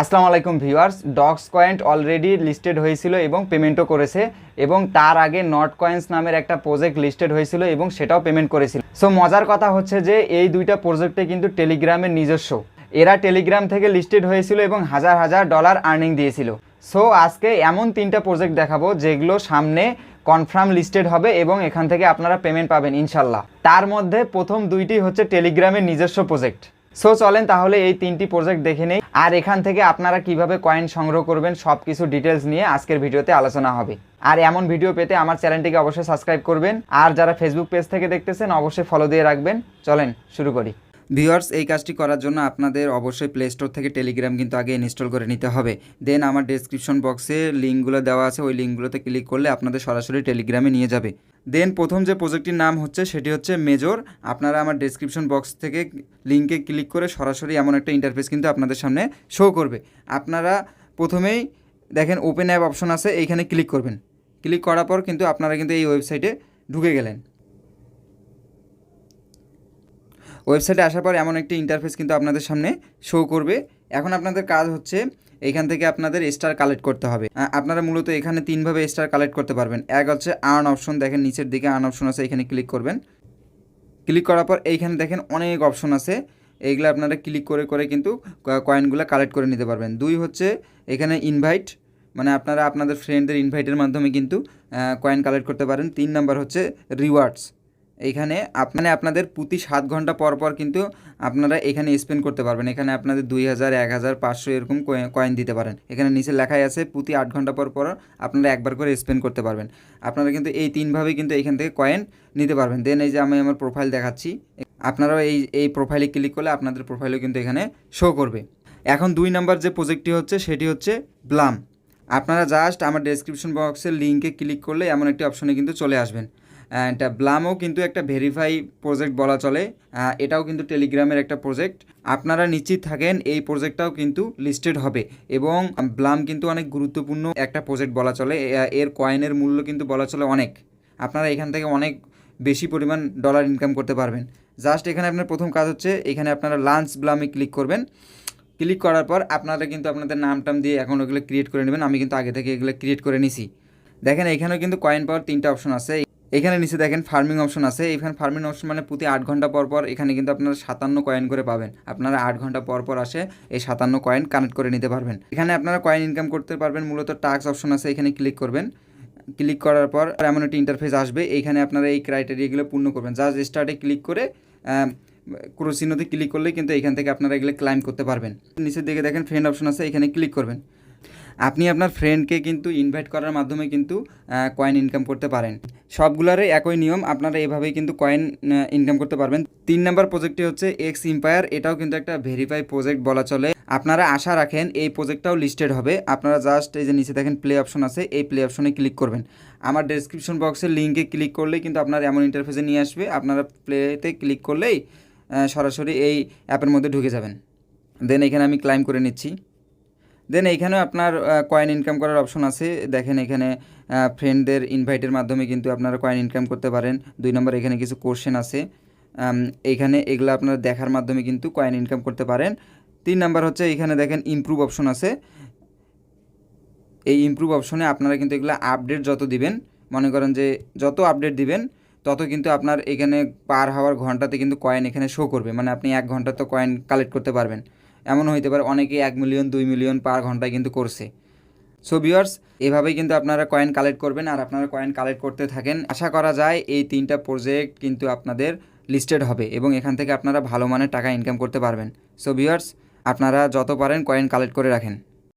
আসসালামু আলাইকুম viewers, dogs coin already listed হয়েছিল এবং পেমেন্টও করেছে এবং তার আগে নট কয়েন্স নামের একটা প্রজেক্ট লিস্টেড হয়েছিল এবং সেটাও পেমেন্ট করেছিল। সো মজার কথা হচ্ছে যে এই দুইটা প্রজেক্টে কিন্তু টেলিগ্রামের নিজস্ব। এরা টেলিগ্রাম থেকে লিস্টেড হয়েছিল এবং হাজার হাজার ডলার আর্নিং দিয়েছিল। সো আজকে এমন তিনটা প্রজেক্ট দেখাবো যেগুলো সামনে কনফার্ম লিস্টেড হবে এবং এখান থেকে আপনারা পেমেন্ট পাবেন, ইনশাল্লাহ। তার মধ্যে প্রথম দুইটি হচ্ছে টেলিগ্রামের নিজস্ব প্রজেক্ট সো চলেন তাহলে এই তিনটি প্রজেক্ট দেখে নেই। আর এখান থেকে আপনারা কীভাবে কয়েন সংগ্রহ করবেন সব কিছু ডিটেলস নিয়ে আজকের ভিডিওতে আলোচনা হবে। আর এমন ভিডিও পেতে আমার চ্যানেলটিকে অবশ্যই সাবস্ক্রাইব করবেন। আর যারা ফেসবুক পেজ থেকে দেখতেছেন, অবশ্যই ফলো দিয়ে রাখবেন। চলেন শুরু করি। ভিউয়ার্স এই কাজটি করার জন্য আপনাদের অবশ্যই প্লে স্টোর থেকে টেলিগ্রাম কিন্তু আগে ইনস্টল করে নিতে হবে। দেন আমার ডেসক্রিপশন বক্সে লিঙ্কগুলো দেওয়া আছে। ওই লিঙ্কগুলোতে ক্লিক করলে আপনাদের সরাসরি টেলিগ্রামে নিয়ে যাবে। দেন প্রথম যে প্রজেক্টটির নাম হচ্ছে, সেটি হচ্ছে মেজর আপনারা আমার ডেসক্রিপশন বক্স থেকে লিঙ্কে ক্লিক করে সরাসরি এমন একটা ইন্টারফেস কিন্তু আপনাদের সামনে শো করবে। আপনারা প্রথমেই দেখেন ওপেন অ্যাপ অপশন আছে, এইখানে ক্লিক করবেন। ক্লিক করার পর কিন্তু আপনারা কিন্তু এই ওয়েবসাইটে ঢুকে গেলেন। ওয়েবসাইটে আসার পর এমন একটি ইন্টারফেস কিন্তু আপনাদের সামনে শো করবে। এখন আপনাদের কাজ হচ্ছে এখান থেকে আপনাদের স্টার কালেক্ট করতে হবে। আপনারা মূলত এখানে তিনভাবে স্টার কালেক্ট করতে পারবেন। এক হচ্ছে আর্ন অপশন দেখেন নিচের দিকে আর্ন অপশন আছে, এখানে ক্লিক করবেন। ক্লিক করার পর এইখানে দেখেন অনেক অপশন আছে। এইগুলো আপনারা ক্লিক করে করে কিন্তু কয়েনগুলো কালেক্ট করে নিতে পারবেন। দুই হচ্ছে এখানে ইনভাইট মানে আপনারা আপনাদের ফ্রেন্ডদের ইনভাইটের মাধ্যমে কিন্তু কয়েন কালেক্ট করতে পারেন। তিন নাম্বার হচ্ছে রিওয়ার্ডস এইখানে আপনারা আপনাদের প্রতি সাত ঘণ্টা পর পর কিন্তু আপনারা এখানে স্পেন্ড করতে পারবেন। এখানে আপনাদের দুই হাজার, এক হাজার, পাঁচশো এরকম কয়েন দিতে পারেন। এখানে নিচে লেখাই আছে প্রতি আট ঘণ্টা পর পর আপনারা একবার করে স্পেন্ড করতে পারবেন। আপনারা কিন্তু এই তিনভাবে কিন্তু এখান থেকে কয়েন নিতে পারবেন। দেন এই যে আমি আমার প্রোফাইল দেখাচ্ছি, আপনারাও এই এই প্রোফাইলে ক্লিক করলে আপনাদের প্রোফাইলও কিন্তু এখানে শো করবে। এখন দুই নাম্বার যে প্রজেক্টটি হচ্ছে, সেটি হচ্ছে ব্লাম আপনারা জাস্ট আমার ডেসক্রিপশন বক্সের লিঙ্কে ক্লিক করলে এমন একটি অপশনে কিন্তু চলে আসবেন। অ্যান্ড ব্লামও কিন্তু একটা ভেরিফাই প্রজেক্ট বলা চলে। এটাও কিন্তু টেলিগ্রামের একটা প্রজেক্ট আপনারা নিশ্চিত থাকেন, এই প্রজেক্টটাও কিন্তু লিস্টেড হবে। এবং ব্লাম কিন্তু অনেক গুরুত্বপূর্ণ একটা প্রজেক্ট বলা চলে। এর কয়েনের মূল্য কিন্তু বলা চলে অনেক। আপনারা এখান থেকে অনেক বেশি পরিমাণ ডলার ইনকাম করতে পারবেন। জাস্ট এখানে আপনার প্রথম কাজ হচ্ছে, এখানে আপনারা লাঞ্চ ব্লামে ক্লিক করবেন। ক্লিক করার পর আপনারা কিন্তু আপনাদের নাম টাম দিয়ে এখন ওগুলো ক্রিয়েট করে নেবেন। আমি কিন্তু আগে থেকে এগুলো ক্রিয়েট করে নিছি। দেখেন, এখানেও কিন্তু কয়েন পাওয়ার তিনটা অপশন আছে। এখানে নিচে দেখেন ফার্মিং অপশন আছে। এখানে ফার্মিং অপশন মানে প্রতি আট ঘণ্টা পর পর এখানে কিন্তু আপনারা সাতান্ন কয়েন করে পাবেন। আপনারা আট ঘণ্টা পর পর আসে এই সাতান্ন কয়েন কানেক্ট করে নিতে পারবেন। এখানে আপনারা কয়েন ইনকাম করতে পারবেন, মূলত টাক্স অপশন আছে, এখানে ক্লিক করবেন। ক্লিক করার পর এমন একটি ইন্টারফেস আসবে। এইখানে আপনারা এই ক্রাইটেরিয়াগুলো পূর্ণ করবেন। জাস্ট স্টার্টে ক্লিক করে ক্রোসিনোতে ক্লিক করলে কিন্তু এখান থেকে আপনারা এগুলো ক্লাইম করতে পারবেন। নিচের দিকে দেখেন ফ্রেন্ড অপশন আছে, এখানে ক্লিক করবেন। আপনি আপনার ফ্রেন্ডকে কিন্তু ইনভাইট করার মাধ্যমে কিন্তু কয়েন ইনকাম করতে পারেন। সবগুলোরই একই নিয়ম, আপনারা এভাবেই কিন্তু কয়েন ইনকাম করতে পারবেন। তিন নম্বর প্রজেক্টটি হচ্ছে এক্স ইম্পায়ার এটাও কিন্তু একটা ভেরিফাই প্রজেক্ট বলা চলে। আপনারা আশা রাখেন এই প্রজেক্টটাও লিস্টেড হবে। আপনারা জাস্ট এই যে নিচে দেখেন প্লে অপশন আছে, এই প্লে অপশনে ক্লিক করবেন। আমার ডেসক্রিপশন বক্সের লিঙ্কে ক্লিক করলেই কিন্তু আপনার এমন ইন্টারফেসে নিয়ে আসবে। আপনারা প্লেতে ক্লিক করলেই সরাসরি এই অ্যাপের মধ্যে ঢুকে যাবেন। দেন এখানে আমি ক্লাইম করে নিচ্ছি। দেন এইখানেও আপনার কয়েন ইনকাম করার অপশন আছে। দেখেন এখানে ফ্রেন্ডদের ইনভাইটের মাধ্যমে কিন্তু আপনারা কয়েন ইনকাম করতে পারেন। দুই নম্বর এখানে কিছু কোশ্চেন আছে। এইখানে এগুলো আপনারা দেখার মাধ্যমে কিন্তু কয়েন ইনকাম করতে পারেন। তিন নাম্বার হচ্ছে এখানে দেখেন ইমপ্রুভ অপশন আছে। এই ইমপ্রুভ অপশনে আপনারা কিন্তু এগুলো আপডেট যত দিবেন, মনে করেন যে যত আপডেট দিবেন, তত কিন্তু আপনার এখানে পার হওয়ার ঘন্টাতে কিন্তু কয়েন এখানে শো করবে। মানে আপনি এক ঘণ্টা তো কয়েন কালেক্ট করতে পারবেন। এমন হইতে পারে অনেকে এক মিলিয়ন দুই মিলিয়ন পার ঘন্টায় কিন্তু করছে। সো ভিওয়ার্স এভাবেই কিন্তু আপনারা কয়েন কালেক্ট করবেন আর আপনারা কয়েন কালেক্ট করতে থাকেন। আশা করা যায় এই তিনটা প্রজেক্ট কিন্তু আপনাদের লিস্টেড হবে এবং এখান থেকে আপনারা ভালো মানের টাকা ইনকাম করতে পারবেন। সো ভিওয়ার্স আপনারা যত পারেন কয়েন কালেক্ট করে রাখেন।